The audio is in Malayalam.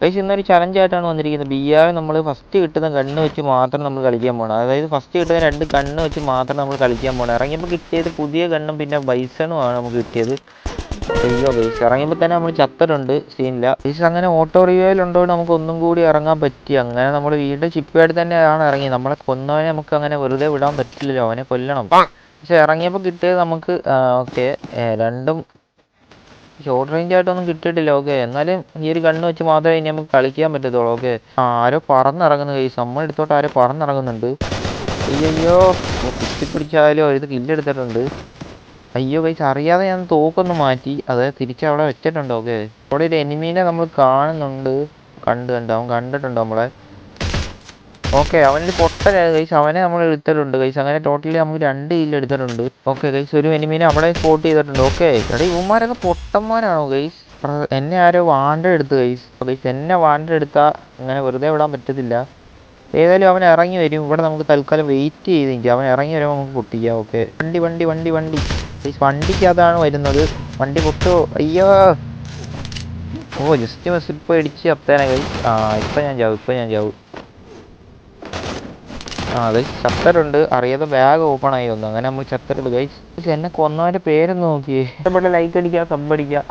ഗൈസ് ഇന്നൊരു ചലഞ്ചായിട്ടാണ് വന്നിരിക്കുന്നത്. ബി ആർ നമ്മൾ ഫസ്റ്റ് കിട്ടുന്ന ഗണ്ണ് വെച്ച് മാത്രം നമ്മൾ കളിക്കാൻ പോകണം അതായത് ഫസ്റ്റ് കിട്ടുന്ന രണ്ട് ഗണ്ണ് വെച്ച് മാത്രം നമ്മൾ കളിക്കാൻ പോകണം ഇറങ്ങിയപ്പോൾ കിട്ടിയത് പുതിയ ഗണ്ണും പിന്നെ ബൈസണുമാണ് നമുക്ക് കിട്ടിയത്. അയ്യോ ഗൈസ് ഇറങ്ങിയപ്പോൾ തന്നെ നമ്മൾ ചത്തട്ടുണ്ട് സീനില്ല ഗൈസ് അങ്ങനെ ഓട്ടോ റിവ്യൂവിൽ ഉണ്ടോണ്ട് നമുക്ക് ഒന്നും കൂടി ഇറങ്ങാൻ പറ്റി. അങ്ങനെ നമ്മൾ വീണ്ടും ചിപ്പയായിട്ട് തന്നെയാണ് ഇറങ്ങി നമ്മളെ കൊന്നവനെ നമുക്ക് അങ്ങനെ വെറുതെ വിടാൻ പറ്റില്ലല്ലോ. അവനെ കൊല്ലണം. പക്ഷെ ഇറങ്ങിയപ്പോൾ കിട്ടിയത് നമുക്ക് ഓക്കെ രണ്ടും ഷോർട്ട് റേഞ്ച് ആയിട്ടൊന്നും കിട്ടിയിട്ടില്ല ഓക്കെ എന്നാലും ഈ ഒരു കണ്ണ് വെച്ച് മാത്രമേ ഇനി നമുക്ക് കളിക്കാൻ പറ്റത്തുള്ളൂ ഓക്കെ ആരോ പറന്നിറങ്ങുന്നു ഈ നമ്മൾ എടുത്തോട്ട് ആരോ പറന്നിറങ്ങുന്നുണ്ട്. അയ്യോ കുത്തിപ്പിടിച്ചാലോ ഇത് കില്ലെടുത്തിട്ടുണ്ട് അയ്യോ കൈസ് അറിയാതെ ഞാൻ തോക്കൊന്ന് മാറ്റി. അത് തിരിച്ച് അവിടെ വെച്ചിട്ടുണ്ട് ഓക്കെ അവിടെ ഒരു എനിമീനെ നമ്മൾ കാണുന്നുണ്ട്. കണ്ടു കണ്ടു അവൻ കണ്ടിട്ടുണ്ട് നമ്മളെ? ഓക്കെ അവനൊരു പൊട്ടനാണ് കൈസ് അവനെ നമ്മൾ എടുത്തിട്ടുണ്ട് കൈസ് അങ്ങനെ ടോട്ടലി നമുക്ക് രണ്ട് കില്ല് എടുത്തിട്ടുണ്ട്. ഓക്കെ കൈസ് ഒരു എനിമീനെ അവിടെ സ്പോട്ട് ചെയ്തിട്ടുണ്ട്. ഓക്കെ എടാ ഇവന്മാരൊക്കെ പൊട്ടന്മാരാണോ കൈസ് എന്നെ ആരോ വാണ്ട എടുത്ത് കൈസ് കൈസ് എന്നെ വാണ്ട എടുത്താൽ അങ്ങനെ വെറുതെ വിടാൻ പറ്റത്തില്ല. ഏതായാലും അവൻ ഇറങ്ങി വരും. ഇവിടെ നമുക്ക് തൽക്കാലം വെയിറ്റ് ചെയ്ത് അവൻ ഇറങ്ങി വരുമ്പോൾ നമുക്ക് പൊട്ടിക്കാം. ഓക്കെ വണ്ടി വണ്ടി വണ്ടി വണ്ടി. വണ്ടിക്കകത്താണ് വരുന്നത്. വണ്ടി പൊട്ടോ. അയ്യോ. ഓ ജസ്റ്റ് മിസ് ഇപ്പോൾ ഇടിച്ച് അപ്തേനെ കൈസ് ആ ഇപ്പം ഞാൻ ചാവും ഇപ്പം ഞാൻ ചാവും. ആ അത്. ചത്തരുണ്ട് അറിയാതെ ബാഗ് ഓപ്പൺ ആയി വന്നു. അങ്ങനെ നമ്മൾ ചത്തരുണ്ട് ഗൈസ് എന്നെ കൊന്നവന്റെ പേരൊന്ന് നോക്കിയേ. ഇഷ്ടപ്പെട്ട ലൈക്ക് അടിക്കുക സബ് അടിക്കുക.